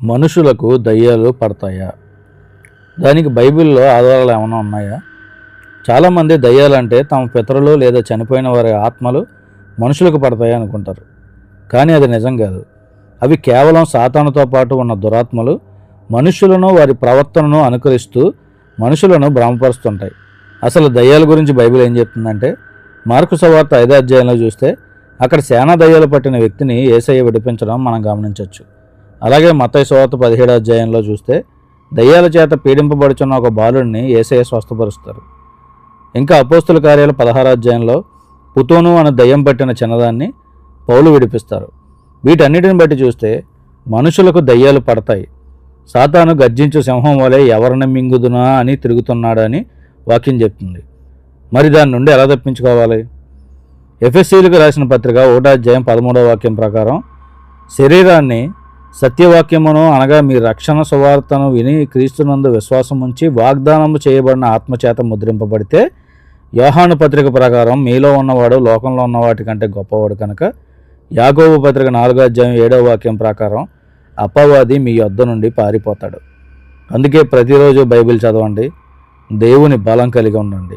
మనుషులకు దయ్యాలు పడతాయా? దానికి బైబిల్లో ఆధారాలు ఏమైనా ఉన్నాయా? చాలామంది దయ్యాలంటే తమ పితరులు లేదా చనిపోయిన వారి ఆత్మలు మనుషులకు పడతాయి అనుకుంటారు. కానీ అది నిజం కాదు. అవి కేవలం సాతానుతో పాటు ఉన్న దురాత్మలు మనుషులను వారి ప్రవర్తనను అనుకరిస్తూ మనుషులను భ్రమపరుస్తుంటాయి. అసలు దయ్యాల గురించి బైబిల్ ఏం చెప్తుందంటే మార్కు సవార్త ఐదో అధ్యాయంలో చూస్తే అక్కడ సేనా దయ్యాలు పట్టిన వ్యక్తిని ఏసయ్య విడిపించడం మనం గమనించవచ్చు అలాగే మతయ శోత పదిహేడో అధ్యాయంలో చూస్తే దయ్యాల చేత పీడింపబడుచున్న ఒక బాలుడిని ఏసయ స్వస్థపరుస్తారు. ఇంకా అపోస్తుల కార్యాలు పదహారో అధ్యాయంలో పుతోను అనే దయ్యం పట్టిన చిన్నదాన్ని పౌలు విడిపిస్తారు. వీటన్నిటిని బట్టి చూస్తే మనుషులకు దయ్యాలు పడతాయి. సాతాను గర్జించు సింహం వలె ఎవరిని మింగుదునా అని తిరుగుతున్నాడని వాక్యం చెప్తుంది. మరి దాని నుండి ఎలా తప్పించుకోవాలి? ఎఫ్ఎస్సీలకు రాసిన పత్రిక ఒకటో అధ్యాయం పదమూడవ వాక్యం ప్రకారం శరీరాన్ని సత్యవాక్యమును అనగా మీ రక్షణ సువార్తను విని క్రీస్తునందు విశ్వాసం ఉంచి వాగ్దానము చేయబడిన ఆత్మచేత ముద్రింపబడితే యోహాను పత్రిక ప్రకారం మీలో ఉన్నవాడు లోకంలో ఉన్న వాటి కంటే గొప్పవాడు కనుక యాగోబు పత్రిక నాలుగో అధ్యాయం ఏడవ వాక్యం ప్రకారం అపవాది మీ యొద్ద నుండి పారిపోతాడు. అందుకే ప్రతిరోజు బైబిల్ చదవండి. దేవుని బలం కలిగి ఉండండి.